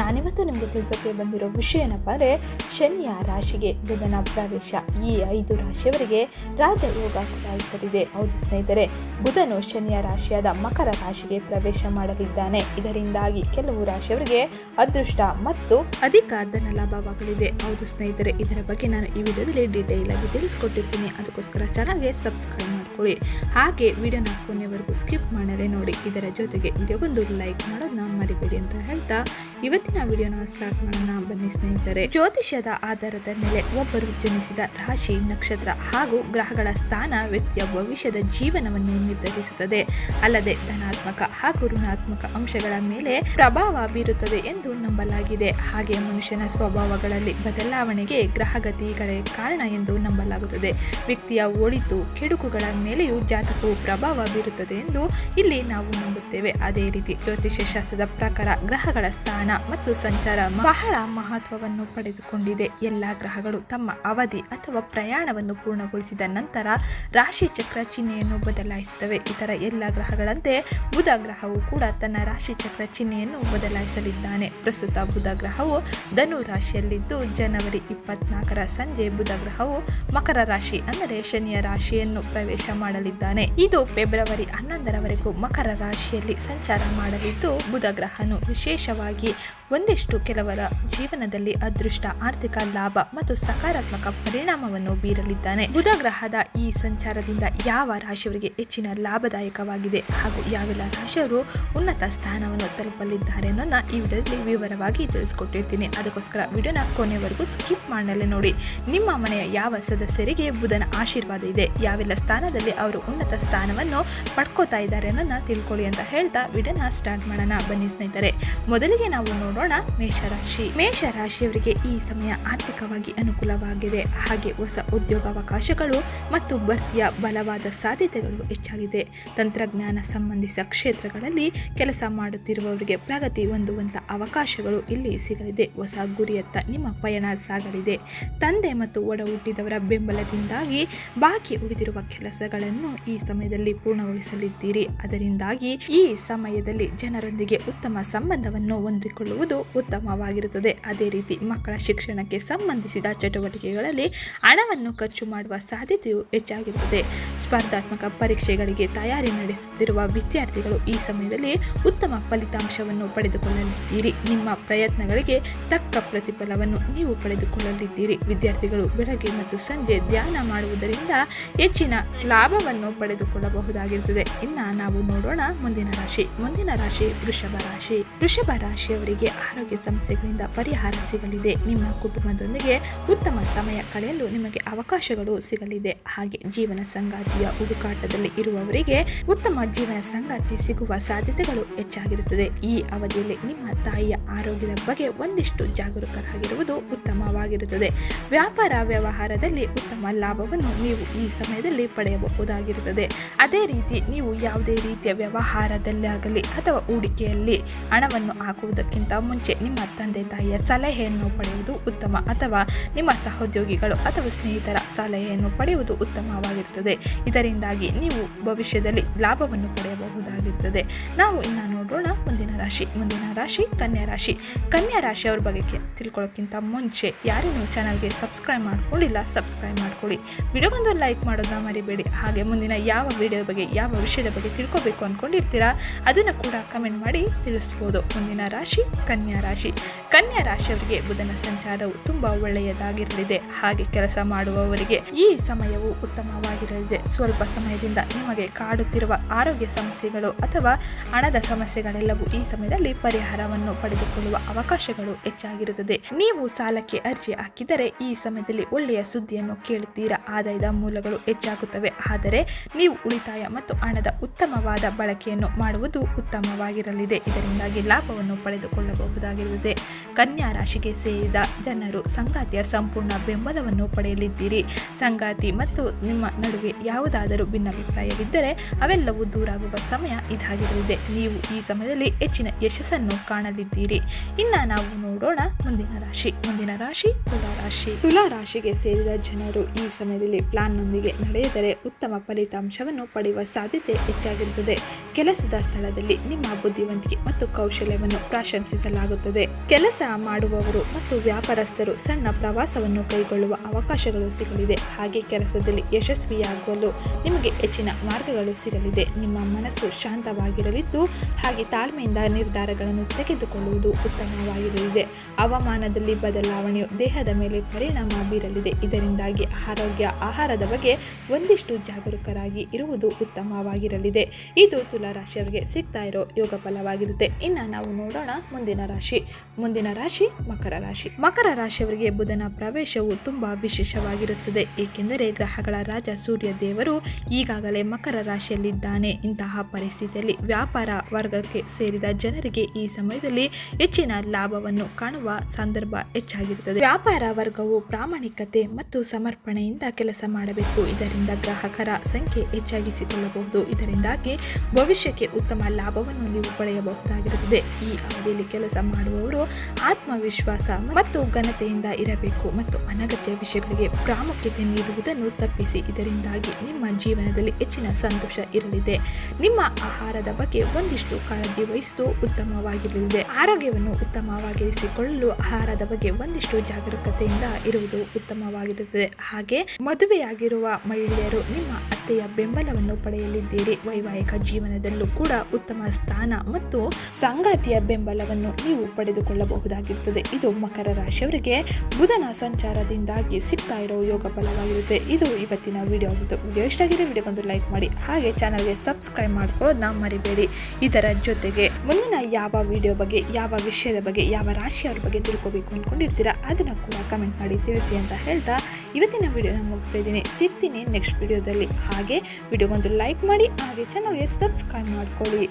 ನಾನಿವತ್ತು ನಿಮಗೆ ತಿಳಿಸೋಕೆ ಬಂದಿರೋ ವಿಷಯ ಏನಪ್ಪ ಅಂದರೆ ಶನಿಯ ರಾಶಿಗೆ ಬುಧನ ಪ್ರವೇಶ. ಈ ಐದು ರಾಶಿಯವರಿಗೆ ರಾಜಯೋಗ ಕುಲಾಯಿಸಲಿದೆ ಹೌದು ಸ್ನೇಹಿತರೆ, ಬುಧನು ಶನಿಯ ರಾಶಿಯಾದ ಮಕರ ರಾಶಿಗೆ ಪ್ರವೇಶ ಮಾಡಲಿದ್ದಾನೆ. ಇದರಿಂದಾಗಿ ಕೆಲವು ರಾಶಿಯವರಿಗೆ ಅದೃಷ್ಟ ಮತ್ತು ಅಧಿಕ ಧನ ಲಾಭವಾಗಲಿದೆ. ಹೌದು ಸ್ನೇಹಿತರೆ, ಇದರ ಬಗ್ಗೆ ನಾನು ಈ ವಿಡಿಯೋದಲ್ಲಿ ಡೀಟೇಲ್ ಆಗಿ ತಿಳಿಸ್ಕೊಟ್ಟಿರ್ತೀನಿ. ಅದಕ್ಕೋಸ್ಕರ ಚಾನಲ್ಗೆ ಸಬ್ಸ್ಕ್ರೈಬ್ ಮಾಡ್ಕೊಳ್ಳಿ. ಹಾಗೆ ವಿಡಿಯೋನ ಕೊನೆವರೆಗೂ ಸ್ಕಿಪ್ ಮಾಡದೆ ನೋಡಿ. ಇದರ ಜೊತೆಗೆ ವಿಡಿಯೋಗೊಂದು ಲೈಕ್ ಮಾಡೋದನ್ನ ಮರಿಬೇಡಿ ಅಂತ ಹೇಳ್ತಾ ಇವತ್ತಿನ ವಿಡಿಯೋನ ಸ್ಟಾರ್ಟ್ ಮಾಡೋಣ. ಬನ್ನಿ ಸ್ನೇಹಿತರೆ, ಜ್ಯೋತಿಷ್ಯದ ಆಧಾರದ ಮೇಲೆ ಒಬ್ಬರು ಜನಿಸಿದ ರಾಶಿ ನಕ್ಷತ್ರ ಹಾಗೂ ಗ್ರಹಗಳ ಸ್ಥಾನ ವ್ಯಕ್ತಿಯ ಭವಿಷ್ಯದ ಜೀವನವನ್ನು ನಿರ್ಧರಿಸುತ್ತದೆ. ಅಲ್ಲದೆ ಧನಾತ್ಮಕ ಹಾಗೂ ಋಣಾತ್ಮಕ ಅಂಶಗಳ ಮೇಲೆ ಪ್ರಭಾವ ಬೀರುತ್ತದೆ ಎಂದು ನಂಬಲಾಗಿದೆ. ಹಾಗೆ ಮನುಷ್ಯನ ಸ್ವಭಾವಗಳಲ್ಲಿ ಬದಲಾವಣೆಗೆ ಗ್ರಹಗತಿಗಳೇ ಕಾರಣ ಎಂದು ನಂಬಲಾಗುತ್ತದೆ. ವ್ಯಕ್ತಿಯ ಒಳಿತು ಕೆಡುಕುಗಳ ಮೇಲೆಯೂ ಜಾತಕವು ಪ್ರಭಾವ ಬೀರುತ್ತದೆ ಎಂದು ಇಲ್ಲಿ ನಾವು ನಂಬುತ್ತೇವೆ. ಅದೇ ರೀತಿ ಜ್ಯೋತಿಷ್ಯ ಶಾಸ್ತ್ರದ ಪ್ರಕಾರ ಗ್ರಹಗಳ ಸ್ಥಾನ ಮತ್ತು ಸಂಚಾರ ಬಹಳ ಮಹತ್ವವನ್ನು ಪಡೆದುಕೊಂಡಿದೆ. ಎಲ್ಲ ಗ್ರಹಗಳು ತಮ್ಮ ಅವಧಿ ಅಥವಾ ಪ್ರಯಾಣವನ್ನು ಪೂರ್ಣಗೊಳಿಸಿದ ನಂತರ ರಾಶಿ ಚಕ್ರ ಚಿಹ್ನೆಯನ್ನು ಬದಲಾಯಿಸುತ್ತವೆ. ಇತರ ಎಲ್ಲ ಗ್ರಹಗಳಂತೆ ಬುಧ ಗ್ರಹವು ಕೂಡ ತನ್ನ ರಾಶಿ ಚಕ್ರ ಚಿಹ್ನೆಯನ್ನು ಬದಲಾಯಿಸಲಿದ್ದಾನೆ. ಪ್ರಸ್ತುತ ಬುಧ ಗ್ರಹವು ಧನು ರಾಶಿಯಲ್ಲಿದ್ದು, ಜನವರಿ ಇಪ್ಪತ್ನಾಲ್ಕರ ಸಂಜೆ ಬುಧ ಗ್ರಹವು ಮಕರ ರಾಶಿ ಅಂದರೆ ಶನಿಯ ರಾಶಿಯನ್ನು ಪ್ರವೇಶ ಮಾಡಲಿದ್ದಾನೆ. ಇದು ಫೆಬ್ರವರಿ ಹನ್ನೊಂದರವರೆಗೂ ಮಕರ ರಾಶಿಯಲ್ಲಿ ಸಂಚಾರ ಮಾಡಲಿದ್ದು, ಬುಧ ಗ್ರಹನು ವಿಶೇಷವಾಗಿ ಒಂದಿಷ್ಟು ಕೆಲವರ ಜೀವನದಲ್ಲಿ ಅದೃಷ್ಟ, ಆರ್ಥಿಕ ಲಾಭ ಮತ್ತು ಸಕಾರಾತ್ಮಕ ಪರಿಣಾಮವನ್ನು ಬೀರಲಿದ್ದಾನೆ. ಬುಧ ಗ್ರಹದ ಈ ಸಂಚಾರದಿಂದ ಯಾವ ರಾಶಿಯವರಿಗೆ ಹೆಚ್ಚಿನ ಲಾಭದಾಯಕವಾಗಿದೆ ಹಾಗೂ ಯಾವೆಲ್ಲ ರಾಶಿಯವರು ಉನ್ನತ ಸ್ಥಾನವನ್ನು ತಲುಪಲಿದ್ದಾರೆ ಅನ್ನೋದನ್ನ ಈ ವಿಡಿಯೋದಲ್ಲಿ ವಿವರವಾಗಿ ತಿಳಿಸ್ಕೊಟ್ಟಿರ್ತೀನಿ. ಅದಕ್ಕೋಸ್ಕರ ವಿಡಿಯೋನ ಕೊನೆವರೆಗೂ ಸ್ಕಿಪ್ ಮಾಡಲೇ ನೋಡಿ. ನಿಮ್ಮ ಮನೆಯ ಯಾವ ಸದಸ್ಯರಿಗೆ ಬುಧನ ಆಶೀರ್ವಾದ ಇದೆ, ಯಾವೆಲ್ಲ ಸ್ಥಾನದಲ್ಲಿ ಅವರು ಉನ್ನತ ಸ್ಥಾನವನ್ನು ಪಡ್ಕೋತಾ ಇದ್ದಾರೆ ಅನ್ನೋದನ್ನ ತಿಳ್ಕೊಳ್ಳಿ ಅಂತ ಹೇಳ್ತಾ ವಿಡಿಯೋನ ಸ್ಟಾರ್ಟ್ ಮಾಡೋಣ. ಬನ್ನಿ ಸ್ನೇಹಿತರೆ, ಮೊದಲಿಗೆ ನಾವು ನೋಡೋಣ ಮೇಷರಾಶಿ. ಮೇಷರಾಶಿಯವರಿಗೆ ಈ ಸಮಯ ಆರ್ಥಿಕವಾಗಿ ಅನುಕೂಲವಾಗಿದೆ. ಹಾಗೆ ಹೊಸ ಉದ್ಯೋಗಾವಕಾಶಗಳು ಮತ್ತು ಭರ್ತಿಯ ಬಲವಾದ ಸಾಧ್ಯತೆಗಳು ಹೆಚ್ಚಾಗಿದೆ. ತಂತ್ರಜ್ಞಾನ ಸಂಬಂಧಿಸಿದ ಕ್ಷೇತ್ರಗಳಲ್ಲಿ ಕೆಲಸ ಮಾಡುತ್ತಿರುವವರಿಗೆ ಪ್ರಗತಿ ಹೊಂದುವಂತ ಅವಕಾಶಗಳು ಇಲ್ಲಿ ಸಿಗಲಿದೆ. ಹೊಸ ಗುರಿಯತ್ತ ನಿಮ್ಮ ಪಯಣ ಸಾಗಲಿದೆ. ತಂದೆ ಮತ್ತು ಒಡ ಹುಟ್ಟಿದವರ ಬೆಂಬಲದಿಂದಾಗಿ ಬಾಕಿ ಉಳಿದಿರುವ ಕೆಲಸಗಳನ್ನು ಈ ಸಮಯದಲ್ಲಿ ಪೂರ್ಣಗೊಳಿಸಲಿದ್ದೀರಿ. ಅದರಿಂದಾಗಿ ಈ ಸಮಯದಲ್ಲಿ ಜನರೊಂದಿಗೆ ಉತ್ತಮ ಸಂಬಂಧವನ್ನು ಹೊಂದಿಕೊಳ್ಳುವುದು ಉತ್ತಮವಾಗಿರುತ್ತದೆ. ಅದೇ ರೀತಿ ಮಕ್ಕಳ ಶಿಕ್ಷಣಕ್ಕೆ ಸಂಬಂಧಿಸಿದ ಚಟುವಟಿಕೆಗಳಲ್ಲಿ ಹಣವನ್ನು ಖರ್ಚು ಮಾಡುವ ಸಾಧ್ಯತೆಯು ಹೆಚ್ಚಾಗಿರುತ್ತದೆ. ಸ್ಪರ್ಧಾತ್ಮಕ ಪರೀಕ್ಷೆಗಳಿಗೆ ತಯಾರಿ ನಡೆಸುತ್ತಿರುವ ವಿದ್ಯಾರ್ಥಿಗಳು ಈ ಸಮಯದಲ್ಲಿ ಉತ್ತಮ ಫಲಿತಾಂಶವನ್ನು ಪಡೆದುಕೊಳ್ಳಲಿದ್ದೀರಿ. ನಿಮ್ಮ ಪ್ರಯತ್ನಗಳಿಗೆ ತಕ್ಕ ಪ್ರತಿಫಲವನ್ನು ನೀವು ಪಡೆದುಕೊಳ್ಳಲಿದ್ದೀರಿ. ವಿದ್ಯಾರ್ಥಿಗಳು ಬೆಳಗ್ಗೆ ಮತ್ತು ಸಂಜೆ ಧ್ಯಾನ ಮಾಡುವುದರಿಂದ ಹೆಚ್ಚಿನ ಲಾಭವನ್ನು ಪಡೆದುಕೊಳ್ಳಬಹುದಾಗಿರುತ್ತದೆ. ಇನ್ನು ನಾವು ನೋಡೋಣ ಮುಂದಿನ ರಾಶಿ. ಮುಂದಿನ ರಾಶಿ ವೃಷಭ ರಾಶಿ. ವೃಷಭ ರಾಶಿಯವರಿಗೆ ಆರೋಗ್ಯ ಸಮಸ್ಯೆಗಳಿಂದ ಪರಿಹಾರ ಸಿಗಲಿದೆ. ನಿಮ್ಮ ಕುಟುಂಬದೊಂದಿಗೆ ಉತ್ತಮ ಸಮಯ ಕಳೆಯಲು ನಿಮಗೆ ಅವಕಾಶಗಳು ಸಿಗಲಿದೆ. ಹಾಗೆ ಜೀವನ ಸಂಗಾತಿಯ ಹುಡುಕಾಟದಲ್ಲಿ ಇರುವವರಿಗೆ ಉತ್ತಮ ಜೀವನ ಸಂಗಾತಿ ಸಿಗುವ ಸಾಧ್ಯತೆಗಳು ಹೆಚ್ಚಾಗಿರುತ್ತದೆ. ಈ ಅವಧಿಯಲ್ಲಿ ನಿಮ್ಮ ತಾಯಿಯ ಆರೋಗ್ಯದ ಬಗ್ಗೆ ಒಂದಿಷ್ಟು ಜಾಗರೂಕರಾಗಿರುವುದು ಉತ್ತಮವಾಗಿರುತ್ತದೆ. ವ್ಯಾಪಾರ ವ್ಯವಹಾರದಲ್ಲಿ ಉತ್ತಮ ಲಾಭವನ್ನು ನೀವು ಈ ಸಮಯದಲ್ಲಿ ಪಡೆಯಬಹುದಾಗಿರುತ್ತದೆ. ಅದೇ ರೀತಿ ನೀವು ಯಾವುದೇ ರೀತಿಯ ವ್ಯವಹಾರದಲ್ಲಾಗಲಿ ಅಥವಾ ಹೂಡಿಕೆಯಲ್ಲಿ ಹಣವನ್ನು ಹಾಕುವುದಕ್ಕಿಂತ ಮುಂಚೆ ನಿಮ್ಮ ತಂದೆ ತಾಯಿಯ ಸಲಹೆಯನ್ನು ಪಡೆಯುವುದು ಉತ್ತಮ ಅಥವಾ ನಿಮ್ಮ ಸಹೋದ್ಯೋಗಿಗಳು ಅಥವಾ ಸ್ನೇಹಿತರ ಸಲಹೆಯನ್ನು ಪಡೆಯುವುದು ಉತ್ತಮವಾಗಿರುತ್ತದೆ. ಇದರಿಂದಾಗಿ ನೀವು ಭವಿಷ್ಯದಲ್ಲಿ ಲಾಭವನ್ನು ಪಡೆಯಬಹುದಾಗಿರುತ್ತದೆ ನಾವು ಇನ್ನು ನೋಡೋಣ ಮುಂದಿನ ರಾಶಿ ಮುಂದಿನ ರಾಶಿ, ಕನ್ಯಾ ರಾಶಿ. ಕನ್ಯಾ ರಾಶಿಯವ್ರ ಬಗ್ಗೆ ತಿಳ್ಕೊಳ್ಳೋಕ್ಕಿಂತ ಮುಂಚೆ ಯಾರೇನು ಚಾನಲ್ಗೆ ಸಬ್ಸ್ಕ್ರೈಬ್ ಮಾಡ್ಕೊಂಡಿಲ್ಲ, ಸಬ್ಸ್ಕ್ರೈಬ್ ಮಾಡ್ಕೊಳ್ಳಿ. ವಿಡಿಯೋಗೊಂದು ಲೈಕ್ ಮಾಡೋದನ್ನ ಮರಿಬೇಡಿ. ಹಾಗೆ ಮುಂದಿನ ಯಾವ ವಿಡಿಯೋ ಬಗ್ಗೆ, ಯಾವ ವಿಷಯದ ಬಗ್ಗೆ ತಿಳ್ಕೊಬೇಕು ಅಂದ್ಕೊಂಡಿರ್ತೀರಾ ಅದನ್ನು ಕೂಡ ಕಮೆಂಟ್ ಮಾಡಿ ತಿಳಿಸ್ಬೋದು. ಮುಂದಿನ ರಾಶಿ, ಕನ್ಯಾ ರಾಶಿ. ಕನ್ಯಾ ರಾಶಿಯವರಿಗೆ ಬುಧನ ಸಂಚಾರವು ತುಂಬಾ ಒಳ್ಳೆಯದಾಗಿರಲಿದೆ. ಹಾಗೆ ಕೆಲಸ ಮಾಡುವವರಿಗೆ ಈ ಸಮಯವು ಉತ್ತಮವಾಗಿರಲಿದೆ. ಸ್ವಲ್ಪ ಸಮಯದಿಂದ ನಿಮಗೆ ಕಾಡುತ್ತಿರುವ ಆರೋಗ್ಯ ಸಮಸ್ಯೆಗಳು ಅಥವಾ ಹಣದ ಸಮಸ್ಯೆಗಳೆಲ್ಲವೂ ಈ ಸಮಯದಲ್ಲಿ ಪರಿಹಾರವನ್ನು ಪಡೆದುಕೊಳ್ಳುವ ಅವಕಾಶಗಳು ಹೆಚ್ಚಾಗಿರುತ್ತದೆ. ನೀವು ಸಾಲಕ್ಕೆ ಅರ್ಜಿ ಹಾಕಿದರೆ ಈ ಸಮಯದಲ್ಲಿ ಒಳ್ಳೆಯ ಸುದ್ದಿಯನ್ನು ಕೇಳುತ್ತೀರಾ? ಆದಾಯದ ಮೂಲಗಳು ಹೆಚ್ಚಾಗುತ್ತವೆ. ಆದರೆ ನೀವು ಉಳಿತಾಯ ಮತ್ತು ಹಣದ ಉತ್ತಮವಾದ ಬಳಕೆಯನ್ನು ಮಾಡುವುದು ಉತ್ತಮವಾಗಿರಲಿದೆ. ಇದರಿಂದಾಗಿ ಲಾಭವನ್ನು ಪಡೆದುಕೊಳ್ಳಬಹುದಾಗಿರುತ್ತದೆ. ಕನ್ಯಾ ರಾಶಿಗೆ ಸೇರಿದ ಜನರು ಸಂಗಾತಿಯ ಸಂಪೂರ್ಣ ಬೆಂಬಲವನ್ನು ಪಡೆಯಲಿದ್ದೀರಿ. ಸಂಗಾತಿ ಮತ್ತು ನಿಮ್ಮ ನಡುವೆ ಯಾವುದಾದರೂ ಭಿನ್ನಾಭಿಪ್ರಾಯವಿದ್ದರೆ ಅವೆಲ್ಲವೂ ದೂರಾಗುವ ಸಮಯ ಇದಾಗಿರಲಿದೆ. ನೀವು ಈ ಸಮಯದಲ್ಲಿ ಹೆಚ್ಚಿನ ಯಶಸ್ಸನ್ನು ಕಾಣಲಿದ್ದೀರಿ. ಇನ್ನ ನಾವು ನೋಡೋಣ ಮುಂದಿನ ರಾಶಿ. ಮುಂದಿನ ರಾಶಿ ತುಲಾ ರಾಶಿ. ತುಲಾ ರಾಶಿಗೆ ಸೇರಿದ ಜನರು ಈ ಸಮಯದಲ್ಲಿ ಪ್ಲಾನ್ನೊಂದಿಗೆ ನಡೆಯಿದರೆ ಉತ್ತಮ ಫಲಿತಾಂಶವನ್ನು ಪಡೆಯುವ ಸಾಧ್ಯತೆ ಹೆಚ್ಚಾಗಿರುತ್ತದೆ. ಕೆಲಸದ ಸ್ಥಳದಲ್ಲಿ ನಿಮ್ಮ ಬುದ್ಧಿವಂತಿಕೆ ಮತ್ತು ಕೌಶಲ್ಯವನ್ನು ಪ್ರಶಂಸಿಸಲಾಗುತ್ತದೆ. ಕೆಲಸ ಮಾಡುವವರು ಮತ್ತು ವ್ಯಾಪಾರಸ್ಥರು ಸಣ್ಣ ಪ್ರವಾಸವನ್ನು ಕೈಗೊಳ್ಳುವ ಅವಕಾಶಗಳು ಸಿಗಲಿದೆ. ಹಾಗೆ ಕೆಲಸದಲ್ಲಿ ಯಶಸ್ವಿಯಾಗಲು ನಿಮಗೆ ಹೆಚ್ಚಿನ ಮಾರ್ಗಗಳು ಸಿಗಲಿದೆ. ನಿಮ್ಮ ಮನಸ್ಸು ಶಾಂತವಾಗಿರಲಿದ್ದು ಹಾಗೆ ತಾಳ್ಮೆಯಿಂದ ನಿರ್ಧಾರಗಳನ್ನು ತೆಗೆದುಕೊಳ್ಳುವುದು ಉತ್ತಮವಾಗಿರಲಿದೆ. ಹವಾಮಾನದಲ್ಲಿ ಬದಲಾವಣೆಯು ದೇಹದ ಮೇಲೆ ಪರಿಣಾಮ ಬೀರಲಿದೆ. ಇದರಿಂದಾಗಿ ಆರೋಗ್ಯ, ಆಹಾರದ ಬಗ್ಗೆ ಒಂದಿಷ್ಟು ಜಾಗರೂಕರಾಗಿ ಇರುವುದು ಉತ್ತಮವಾಗಿರಲಿದೆ. ಇದು ತುಲಾ ರಾಶಿಯವರಿಗೆ ಸಿಗ್ತಾ ಇರೋ ಯೋಗ ಫಲವಾಗಿರುತ್ತೆ. ಇನ್ನು ನಾವು ನೋಡೋಣ ಮುಂದಿನ ರಾಶಿ. ಮುಂದಿನ ರಾಶಿ ಮಕರ ರಾಶಿ. ಮಕರ ರಾಶಿಯವರಿಗೆ ಬುಧನ ಪ್ರವೇಶವು ತುಂಬಾ ವಿಶೇಷವಾಗಿರುತ್ತದೆ. ಏಕೆಂದರೆ ಗ್ರಹಗಳ ರಾಜ ಸೂರ್ಯ ದೇವರು ಈಗಾಗಲೇ ಮಕರ ರಾಶಿಯಲ್ಲಿದ್ದಾನೆ. ಇಂತಹ ಪರಿಸ್ಥಿತಿಯಲ್ಲಿ ವ್ಯಾಪಾರ ವರ್ಗಕ್ಕೆ ಸೇರಿದ ಜನರಿಗೆ ಈ ಸಮಯದಲ್ಲಿ ಹೆಚ್ಚಿನ ಲಾಭವನ್ನು ಕಾಣುವ ಸಂದರ್ಭ ಹೆಚ್ಚಾಗಿರುತ್ತದೆ. ವ್ಯಾಪಾರ ವರ್ಗವು ಪ್ರಾಮಾಣಿಕತೆ ಮತ್ತು ಸಮರ್ಪಣೆಯಿಂದ ಕೆಲಸ ಮಾಡಬೇಕು. ಇದರಿಂದ ಗ್ರಾಹಕರ ಸಂಖ್ಯೆ ಹೆಚ್ಚಾಗಿಸಿಕೊಳ್ಳಬಹುದು. ಇದರಿಂದಾಗಿ ಭವಿಷ್ಯಕ್ಕೆ ಉತ್ತಮ ಲಾಭವನ್ನು ನೀವು ಪಡೆಯಬಹುದಾಗಿರುತ್ತದೆ. ಈ ಅವಧಿಯಲ್ಲಿ ಕೆಲಸ ಮಾಡುವವರು ಆತ್ಮವಿಶ್ವಾಸ ಮತ್ತು ಘನತೆಯಿಂದ ಇರಬೇಕು ಮತ್ತು ಅನಗತ್ಯ ವಿಷಯಗಳಿಗೆ ಪ್ರಾಮುಖ್ಯತೆ ನೀಡುವುದನ್ನು ತಪ್ಪಿಸಿ. ಇದರಿಂದಾಗಿ ನಿಮ್ಮ ಜೀವನದಲ್ಲಿ ಹೆಚ್ಚಿನ ಸಂತೋಷ ಇರಲಿದೆ. ನಿಮ್ಮ ಆಹಾರದ ಬಗ್ಗೆ ಒಂದಿಷ್ಟು ಕಾಳಜಿ ವಹಿಸುವುದು ಉತ್ತಮವಾಗಿರಲಿದೆ. ಆರೋಗ್ಯವನ್ನು ಉತ್ತಮವಾಗಿರಿಸಿಕೊಳ್ಳಲು ಆಹಾರದ ಬಗ್ಗೆ ಒಂದಿಷ್ಟು ಜಾಗರೂಕತೆಯಿಂದ ಇರುವುದು ಉತ್ತಮವಾಗಿರುತ್ತದೆ. ಹಾಗೆ ಮದುವೆಯಾಗಿರುವ ಮಹಿಳೆಯರು ನಿಮ್ಮ ಅತ್ತೆಯ ಬೆಂಬಲವನ್ನು ಪಡೆಯಲಿದ್ದೀರಿ. ವೈವಾಹಿಕ ಜೀವನದಲ್ಲೂ ಕೂಡ ಉತ್ತಮ ಸ್ಥಾನ ಮತ್ತು ಸಂಗಾತಿಯ ಬೆಂಬಲವನ್ನು ನೀವು ಪಡೆದುಕೊಳ್ಳಬಹುದಾಗಿರುತ್ತದೆ. ಇದು ಮಕರ ರಾಶಿಯವರಿಗೆ ಬುಧನ ಸಂಚಾರದಿಂದಾಗಿ ಸಿಗ್ತಾ ಇರೋ ಯೋಗ ಫಲವಾಗಿರುತ್ತೆ. ಇದು ಇವತ್ತಿನ ವಿಡಿಯೋ ಆಗಿತ್ತು ವಿಡಿಯೋ ಇಷ್ಟ ಆಗಿದೆ ವಿಡಿಯೋಗೊಂದು ಲೈಕ್ ಮಾಡಿ. ಹಾಗೆ ಚಾನಲ್ಗೆ ಸಬ್ಸ್ಕ್ರೈಬ್ ಮಾಡ್ಕೊಳ್ಳೋದನ್ನ ಮರಿಬೇಡಿ. ಇದರ ಜೊತೆಗೆ ಮುಂದಿನ ಯಾವ ವಿಡಿಯೋ ಬಗ್ಗೆ, ಯಾವ ವಿಷಯದ ಬಗ್ಗೆ, ಯಾವ ರಾಶಿಯವ್ರ ಬಗ್ಗೆ ತಿಳ್ಕೊಬೇಕು ಅಂದ್ಕೊಂಡಿರ್ತೀರಾ ಅದನ್ನು ಕೂಡ ಕಮೆಂಟ್ ಮಾಡಿ ತಿಳಿಸಿ ಅಂತ ಹೇಳ್ತಾ ಇವತ್ತಿನ ವಿಡಿಯೋನ ಮುಗಿಸ್ತಾ ಇದ್ದೀನಿ. ಸಿಗ್ತೀನಿ ನೆಕ್ಸ್ಟ್ ವಿಡಿಯೋದಲ್ಲಿ ಹಾಗೆ ವಿಡಿಯೋಗೊಂದು ಲೈಕ್ ಮಾಡಿ, ಹಾಗೆ ಚಾನಲ್ಗೆ ಸಬ್ಸ್ಕ್ರೈಬ್ ಮಾಡ್ಕೊಳ್ಳಿ.